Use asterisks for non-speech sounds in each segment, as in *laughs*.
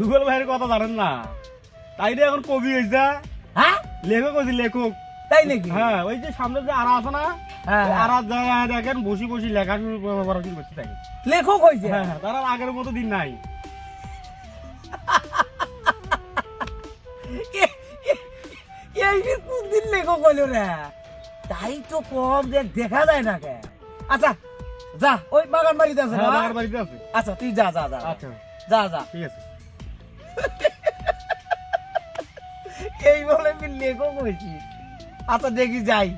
দুগল ভাইয়ের কথা জানেন না। তাই রে এখন কবি হয়েছে হ্যাঁ? লেখক হয়েছে লেখক। তাই নাকি? হ্যাঁ ওই যে সামনে যে আরা আছে না হ্যাঁ, হ্যাঁ। আরার জায়গায় দেখেন বসি বসি লেখা শুরু করা শুরু করছে তাই লেখক হয়েছে হ্যাঁ হ্যাঁ তার আর আগের মতো দিন নাই। এই কোনদিন লেখক হইল রে? তাই তো কম যে দেখা যায় না কে। আচ্ছা যা ওই বাগান বাড়িতে আছে না? আমার বাড়িতে আছে। আচ্ছা তুই যা যা যা। আচ্ছা। যা যা। ঠিক আছে। এই বলে আমি লেখক করেছি আচ্ছা দেখি যাই।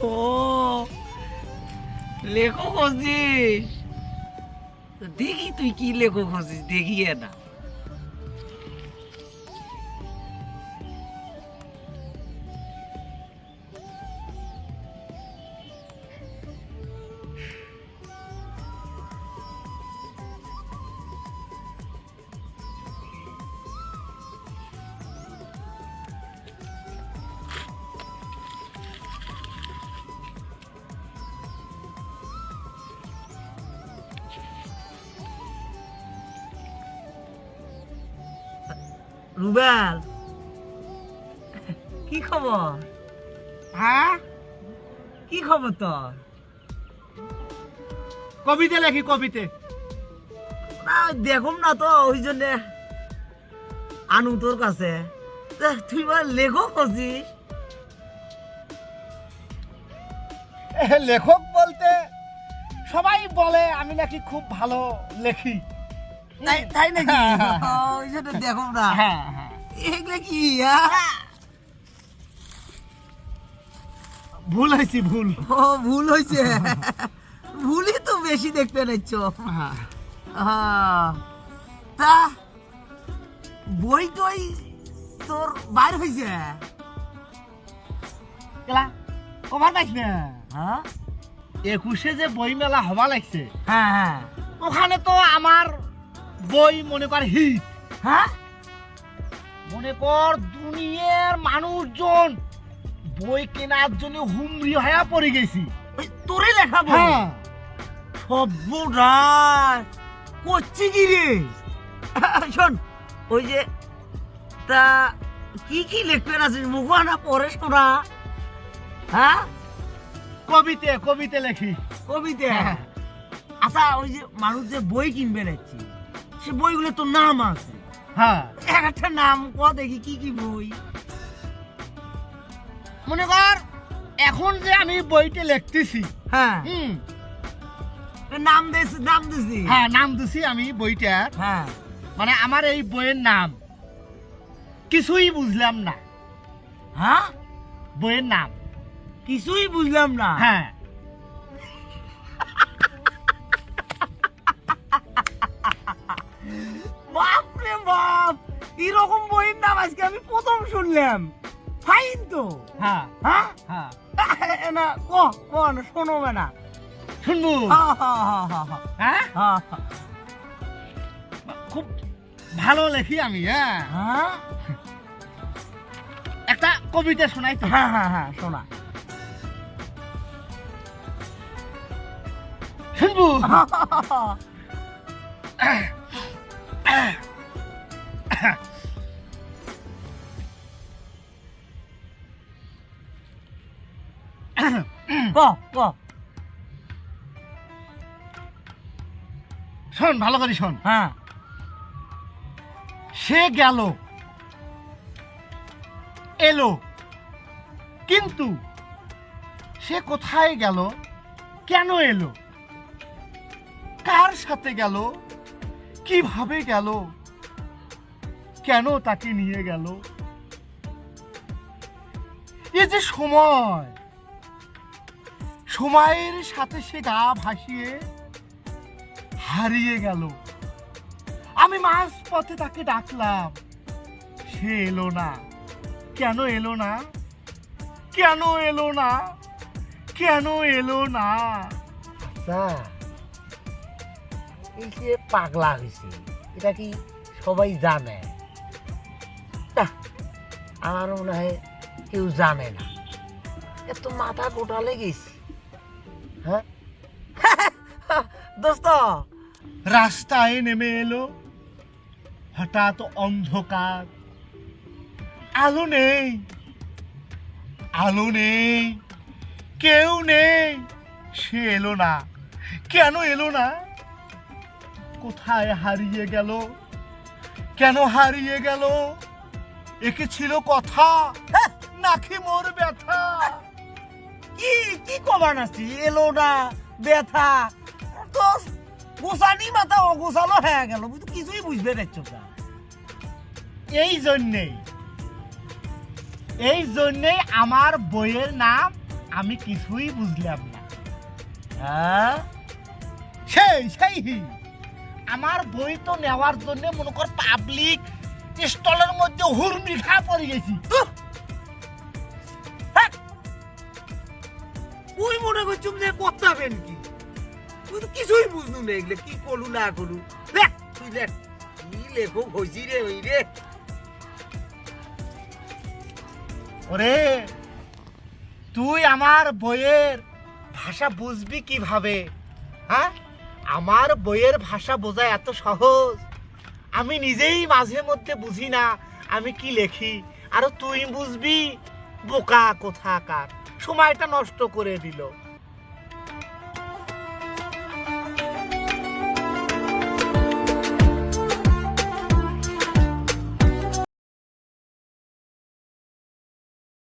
ও লেখো খুঁজিস। দেখি তুই কি লেখক খুঁজিস দেখিয়ে না। রুবেল। কি খবর? হ্যাঁ? কি খবর তোর? কবিতে লেখি কবিতে। না দেখুম না তো ওই জন্য। আনু তোর কাছে। তা তুই মানে লেখক হচ্ছিস লেখক বলতে সবাই বলে আমি নাকি খুব ভালো লেখি। তাই তাই নাকি? হ্যাঁ, ওই জন্য দেখুম না হ্যাঁ হ্যাঁ। এগুলো কি হ্যাঁ? ভুল হয়েছি ভুল। ও ভুল হয়েছে। ভুলই তো বেশি দেখতে নিচ্ছ হ্যাঁ। তা বই টই তোর বাইর হয়েছে? কেলা কবার পাইছ না? হ্যাঁ? একুশে যে বই মেলা হবা লাগছে হ্যাঁ হ্যাঁ। ওখানে তো আমার বই মনে কর হিট হ্যাঁ? মনে কর দুনিয়ার মানুষজন বই কেনার জন্য হুমরি হয়ে পড়ে গেছি। ওই তোরে লেখা বই? সর্বনাশ করছি কি রে শোন ওই যে তা কি কি লিখবেন আছিস মুখানা পরে শোনা হ্যাঁ? কবিতে কবিতে লেখি। কবিতা? হ্যাঁ। আচ্ছা ওই যে মানুষ যে বই কিনবে নাকি সে বইগুলো তো নাম আছে। হ্যাঁ। একটা নাম ক দেখি কি কি বই? মনে কর এখন যে আমি বইতে লিখতেছি হ্যাঁ। হুম নাম দিয়েছি নাম দিছি হ্যাঁ নাম দিছি আমি বইটার হ্যাঁ। মানে আমার এই বইয়ের নাম। কিছুই বুঝলাম না। হ্যাঁ? বইয়ের নাম। কিছুই বুঝলাম না। হ্যাঁ। বাপ রে বাপ এরকম বইয়ের নাম আজকে আমি প্রথম শুনলাম। ফাইন তো? হ্যাঁ। হ্যাঁ? হ্যাঁ। না ক ক না শোনো না। শুনব? হা হা হা হা হা। হ্যাঁ? খুব ভালো লেখি আমি হ্যাঁ। হ্যাঁ? একটা কবিতা শোনাই তো। হ্যাঁ হ্যাঁ হ্যাঁ শোনা। শুনব? *laughs* শোন ভালো করে শোন। হ্যাঁ। সে গেল এলো কিন্তু সে কোথায় গেল কেন এলো? কার সাথে গেল? কীভাবে গেল? কেন তাকে নিয়ে গেল? এ যে সময়! সময়ের সাথে সে গা ভাসিয়ে হারিয়ে গেল। আমি মাঝ পথে তাকে ডাকলাম। সে এলো না। কেন এলো না? কেন এলো না? কেন এলো না? আচ্ছা। এই যে পাগলা হয়েছে এটা কি সবাই জানে? না, আমার মনে হয় কেউ জানে না। এত মাথা গোটালে গেছি হ্যাঁ? রাস্তায় নেমে এলো হঠাৎ অন্ধকার। আলো নেই আলো নেই কেউ নেই। সে এলো না কেন এলো না? কোথায় হারিয়ে গেল? কেন হারিয়ে গেল? একে ছিল কথা? হ্যাঁ, নাকি মোর ব্যথা? কি কি কমান আছি এলো না ব্যথা। তো গোসানি মাথা অগোছালো হয়ে গেল। তুই কিছুই বুঝবে দেখছ না। এই জন্যেই এই জন্যেই আমার বইয়ের নাম আমি কিছুই বুঝলাম না। হ্যাঁ? সেই সেই আমার বই তো নেওয়ার জন্য মনে কর পাবলিক স্টলের মধ্যে হুরমি খা পড়ে গেছি। উহ! হ্যাঁ! মনে করছুম যে করতাবেন কি? তুই তো কিছুই বুঝলু না এগুলো কি করলু না করলু। দেখ তুই দেখ কি লেখক হয়েছি রে ওই রে। ওরে তুই আমার বইয়ের ভাষা বুঝবি কীভাবে হ্যাঁ? আমার বইয়ের ভাষা বোঝা এত সহজ। আমি নিজেই মাঝে মধ্যে বুঝি না আমি কি লেখি। আর তুই বুঝবি, বোকা কোথাকার। সময়টা নষ্ট করে দিল।